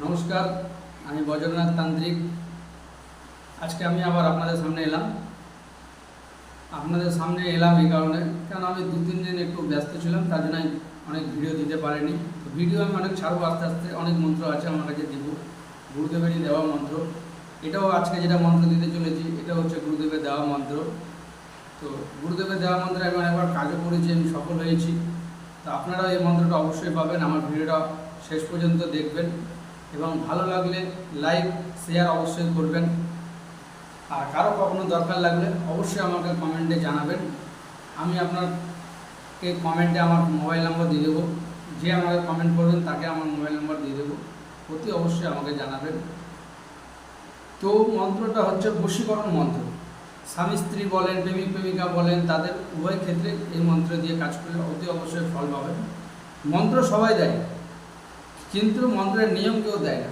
নমস্কার, আমি বজ্রনাথ তান্ত্রিক। আজকে আমি আবার আপনাদের সামনে এলাম। আপনাদের সামনে এলাম এই কারণে কারণ আমি দু তিন দিন একটু ব্যস্ত ছিলাম, তার জন্য অনেক ভিডিও দিতে পারিনি। ভিডিও আমি অনেক ছাড়বো, আস্তে আস্তে অনেক মন্ত্র আছে আমার কাছে দিব। গুরুদেবেরই দেওয়া মন্ত্র। এটাও আজকে যেটা মন্ত্র দিতে চলেছি, এটা হচ্ছে গুরুদেবের দেওয়া মন্ত্র। তো গুরুদেবের দেওয়া মন্ত্রে আমি অনেকবার কাজও করেছি আমি সফল হয়েছি। তো আপনারা এই মন্ত্রটা অবশ্যই পাবেন, আমার ভিডিওটা শেষ পর্যন্ত দেখবেন। এবং ভালো লাগলে লাইক শেয়ার অবশ্যই করবেন। আর কারও কখনো দরকার লাগলে অবশ্যই আমাকে কমেন্টে জানাবেন। আমি আপনাকে কমেন্টে আমার মোবাইল নাম্বার দিয়ে দেবো। যে আমাকে কমেন্ট করবেন, তাকে আমার মোবাইল নাম্বার দিয়ে দেবো। অতি অবশ্যই আমাকে জানাবেন। তো মন্ত্রটা হচ্ছে বশীকরণ মন্ত্র। স্বামী স্ত্রী বলেন, প্রেমিক প্রেমিকা বলেন, তাদের উভয় ক্ষেত্রে এই মন্ত্র দিয়ে কাজ করলে অতি অবশ্যই ফল পাবেন। মন্ত্র সবাই দেয়। কিন্তু মন্ত্রের নিয়ম কেউ দেয় না।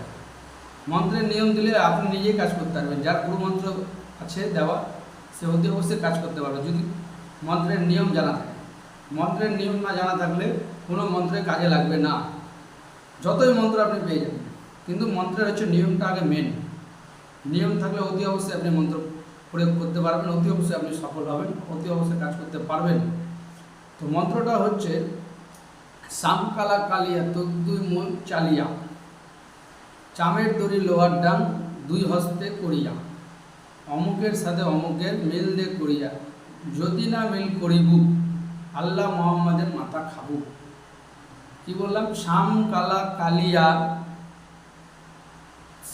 মন্ত্রের নিয়ম দিলে আপনি নিজেই কাজ করতে পারবেন। যার গুরু মন্ত্র আছে, দেওয়া, সে অতি অবশ্যই কাজ করতে পারবে। যদি মন্ত্রের নিয়ম জানা থাকে। মন্ত্রের নিয়ম না জানা থাকলে কোনো মন্ত্রে কাজে লাগবে না। যতই মন্ত্র আপনি পেয়ে যাবেন। কিন্তু মন্ত্রের হচ্ছে নিয়মটা আগে মেন নিয়ম থাকলে অতি অবশ্যই আপনি মন্ত্র প্রয়োগ করতে পারবেন। অতি অবশ্যই আপনি সফল হবেন। অতি অবশ্যই কাজ করতে পারবেন। তো মন্ত্রটা হচ্ছে সামকালা কালিয়া তদ্দুই মূল চালিয়া। চামের দড়ি লোহার ডান দুই হস্তে করিয়া। অমুকের সাথে অমুকের মিল দে করিয়া। যদি না মিল করিবু, আল্লাহ মোহাম্মদের মাথা খাবু। কি বললাম? শাম কালা কালিয়া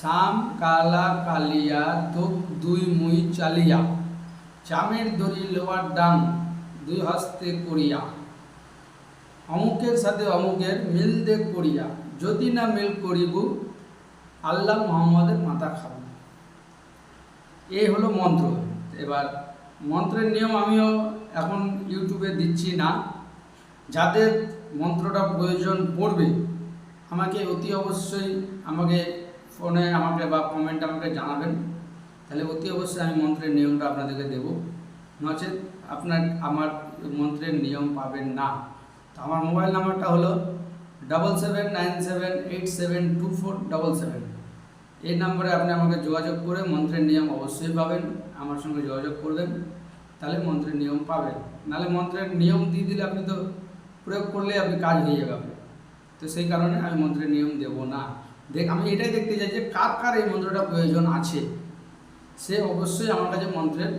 শাম কালা কালিয়া তোপ দুই মুই চালিয়া। চামের দড়ি লোহার ডান দুই হস্তে করিয়া। অমুকের সাথে অমুকের মিল দে করিয়া, যদি না মিল করিব, আল্লাহ মোহাম্মদের মাথা খাব এই হলো মন্ত্র। এবার মন্ত্রের নিয়ম আমিও এখন ইউটিউবে দিচ্ছি না। যাদের মন্ত্রটা প্রয়োজন পড়বে, আমাকে অতি অবশ্যই আমাকে ফোনে আমাকে বা কমেন্ট আমাকে জানাবেন। তাহলে অতি অবশ্যই আমি মন্ত্রের নিয়মটা আপনাদেরকে দেবো। নচেত আপনার, আমার মন্ত্রের নিয়ম পাবেন না। আমার মোবাইল নাম্বারটা হলো double seven nine seven eight seven two four double seven এই নাম্বারে আপনি আমাকে যোগাযোগ করে মন্ত্রের নিয়ম অবশ্যই পাবেন, আমার সঙ্গে যোগাযোগ করবেন, তাহলে মন্ত্রের নিয়ম পাবেন। নাহলে মন্ত্রের নিয়ম দিয়ে দিলে আপনি তো প্রয়োগ করলে আপনি কাজ হয়ে যাবে তো সেই কারণে আমি মন্ত্রের নিয়ম দেব না। দেখ আমি এটাই দেখতে চাই যে কার কার এই মন্ত্রটা প্রয়োজন আছে। সে অবশ্যই আমার কাছে মন্ত্রের